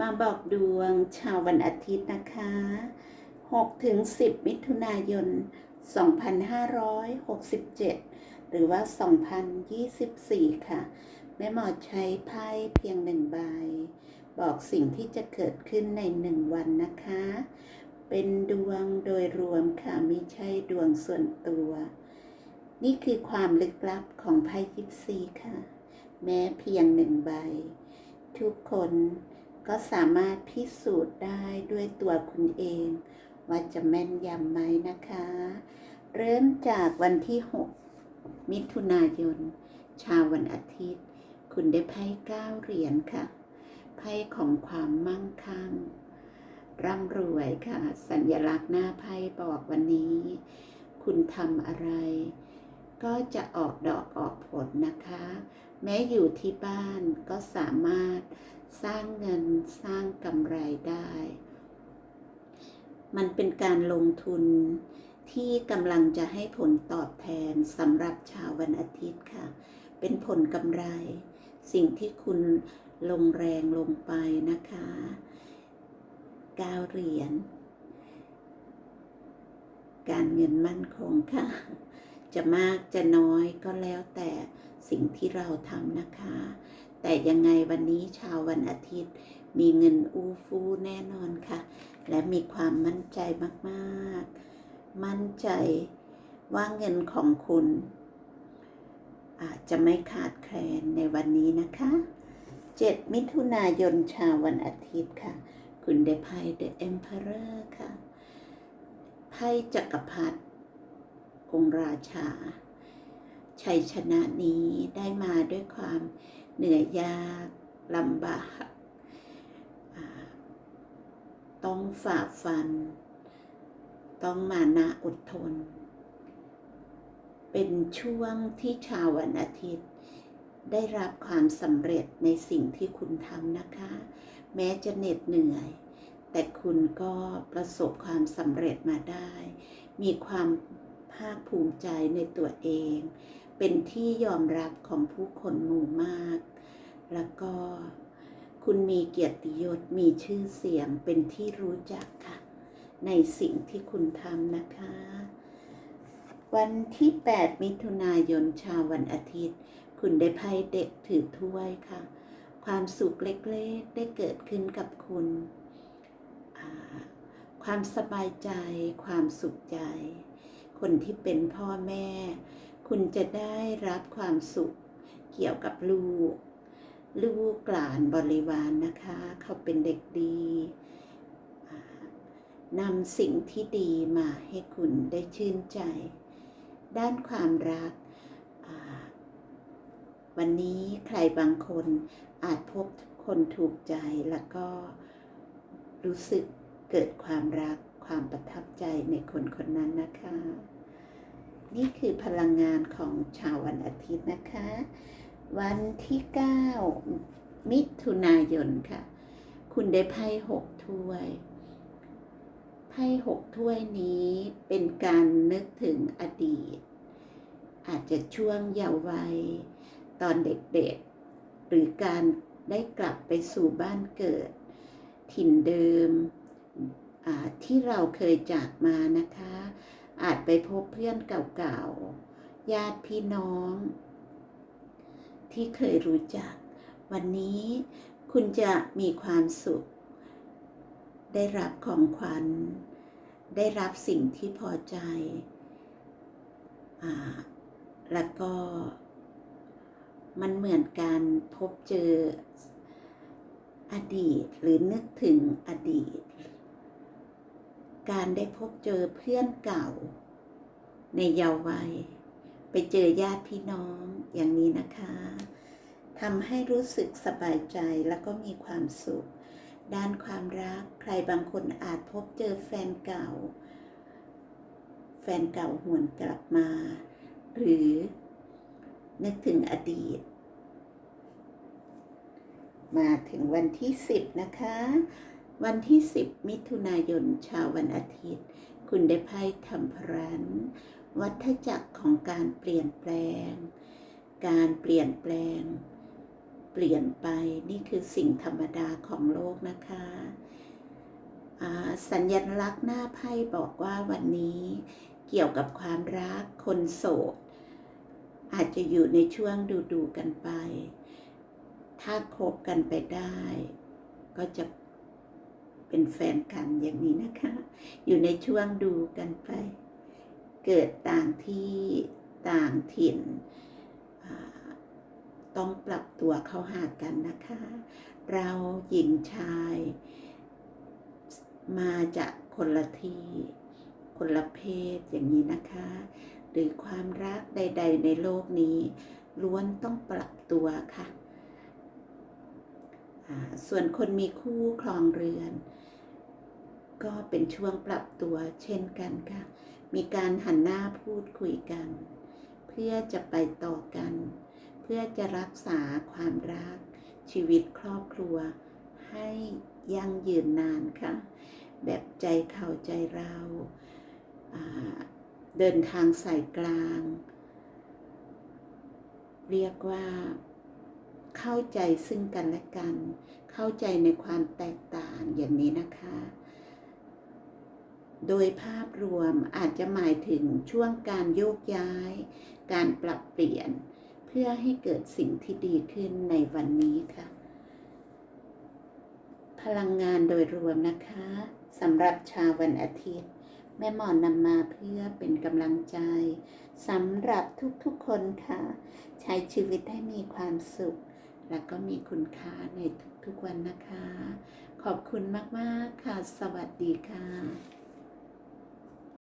มาบอกดวงชาววันอาทิตย์นะคะ 6 ถึง 10 มิถุนายน 2567 หรือว่า 2024 ค่ะ แม่หมอใช้ไพ่เพียงหนึ่งใบ บอกสิ่งที่จะเกิดขึ้นในหนึ่งวันนะคะ เป็นดวงโดยรวมค่ะไม่ใช่ดวงส่วนตัว นี่คือความลึกลับของไพ่ยิปซีค่ะ แม้เพียงหนึ่งใบ ทุกคน ก็สามารถพิสูจน์ได้ด้วยตัวคุณเอง ว่าจะแม่นยำไหมนะคะ เริ่มจากวันที่ 6 มิถุนายน ชาววันอาทิตย์ คุณได้ไพ่ก้าเหรียญค่ะ ไพ่ของความมั่งคั่ง ร่ำรวยค่ะ สัญลักษณ์หน้าไพ่บอกวันนี้ คุณทำอะไร ก็จะออกดอกออกผลนะคะ แม้อยู่ที่บ้านก็สามารถสร้างเงินสร้างกำไรได้ มันเป็นการลงทุนที่กำลังจะให้ผลตอบแทนสำหรับชาววันอาทิตย์ค่ะ เป็นผลกำไร สิ่งที่คุณลงแรงลงไปนะคะก้าเหรียญการเงินมั่นคงค่ะ จะมากจะน้อยก็แล้วแต่ สิ่งที่เราทำนะคะ แต่ยังไงวันนี้ชาววันอาทิตย์ มีเงินอู้ฟู่แน่นอนค่ะ และมีความมั่นใจมากๆ มั่นใจว่าเงินของคุณอาจจะไม่ขาดแคลนในวันนี้นะคะ 7 มิถุนายนชาววันอาทิตย์ค่ะ คุณได้ไพ่ The Emperor ค่ะ ไพ่จักรพรรดิองค์ราชา ชัยชนะนี้ได้มาด้วยความเหนื่อยยากลำบาก ต้องฝ่าฟัน ต้องมานะอดทน เป็นช่วงที่ชาววันอาทิตย์ ได้รับความสำเร็จในสิ่งที่คุณทำนะคะ แม้จะเหน็ดเหนื่อย แต่คุณก็ประสบความสำเร็จมาได้ มีความ ภาคภูมิใจในตัวเอง เป็นที่ยอมรับของผู้คนหมู่มาก แล้วก็คุณมีเกียรติยศมีชื่อเสียงเป็นที่รู้จักค่ะ ในสิ่งที่คุณทำนะคะ วันที่ 8 มิถุนายนชาววันอาทิตย์ คุณได้ไพ่เด็กถือถ้วยค่ะ ความสุขเล็กๆ ได้เกิดขึ้นกับคุณ ความสบายใจ ความสุขใจ คนที่เป็นพ่อแม่ คุณจะได้รับความสุขเกี่ยวกับลูก ลูกหลานบริวารนนะคะ เขาเป็นเด็กดีนำสิ่งที่ดีมาให้คุณได้ชื่นใจ ด้านความรัก วันนี้ใครบางคนอาจพบคนถูกใจแล้วก็รู้สึกเกิดความรักความประทับใจในคนคนนั้นนะคะ นี่คือพลังงานของชาววันอาทิตย์นะคะ วันที่ 9 มิถุนายนค่ะ คุณได้ไพ่หกถ้วย ไพ่หกถ้วยนี้เป็นการนึกถึงอดีต อาจจะช่วงเยาว์วัย ตอนเด็กๆ หรือการได้กลับไปสู่บ้านเกิด ถิ่นเดิมที่เราเคยจากมานะคะ อาจไปพบเพื่อนเก่าๆ ญาติพี่น้อง ที่เคยรู้จัก วันนี้คุณจะมีความสุข ได้รับของขวัญ ได้รับสิ่งที่พอใจอแล้วก็มันเหมือนการพบเจออดีตหรือนึกถึงอดีต การได้พบเจอเพื่อนเก่า ในเยาว์วัย ไปเจอญาติพี่น้องอย่างนี้นะคะทำให้รู้สึกสบายใจแล้วก็มีความสุข ด้านความรักใครบางคนอาจพบเจอแฟนเก่า แฟนเก่าหวนกลับมา หรือนึกถึงอดีต มาถึงวันที่ 10 นะคะ วันที่ 10 มิถุนายนชาววันอาทิตย์ คุณได้ไพ่ทำพรัน วัฏจักรของการเปลี่ยนแปลง การเปลี่ยนแปลง เปลี่ยนไปนี่คือสิ่งธรรมดาของโลกนะคะสัญลักษณ์หน้าไพ่บอกว่าวันนี้เกี่ยวกับความรักคนโสด อาจจะอยู่ในช่วงดูดูกันไป ถ้าคบกันไปได้ ก็จะ เป็นแฟนกันอย่างนี้นะคะ อยู่ในช่วงดูกันไป เกิดต่างที่ต่างถิ่นต้องปรับตัวเข้าหากันนะคะ เราหญิงชายมาจากคนละที่ คนละเพศอย่างนี้นะคะ หรือความรักใด ๆ ในโลกนี้ ล้วนต้องปรับตัวค่ะ ส่วนคนมีคู่ครองเรือน ก็เป็นช่วงปรับตัวเช่นกันค่ะ มีการหันหน้าพูดคุยกัน เพื่อจะไปต่อกัน เพื่อจะรักษาความรัก ชีวิตครอบครัว ให้ยั่งยืนนานค่ะ แบบใจเขาใจเราาเดินทางสายกลาง เรียกว่า เข้าใจซึ่งกันและกัน เข้าใจในความแตกต่างอย่างนี้นะคะ โดยภาพรวมอาจจะหมายถึงช่วงการโยกย้าย การปรับเปลี่ยน เพื่อให้เกิดสิ่งที่ดีขึ้นในวันนี้ค่ะ พลังงานโดยรวมนะคะสำหรับชาววันอาทิตย์ แม่หมอนนำมาเพื่อเป็นกำลังใจสำหรับทุกๆคนค่ะ ใช้ชีวิตให้มีความสุข และก็มีคุณค่าในทุกๆวันนะคะ ขอบคุณมาก ๆ ค่ะ สวัสดีค่ะ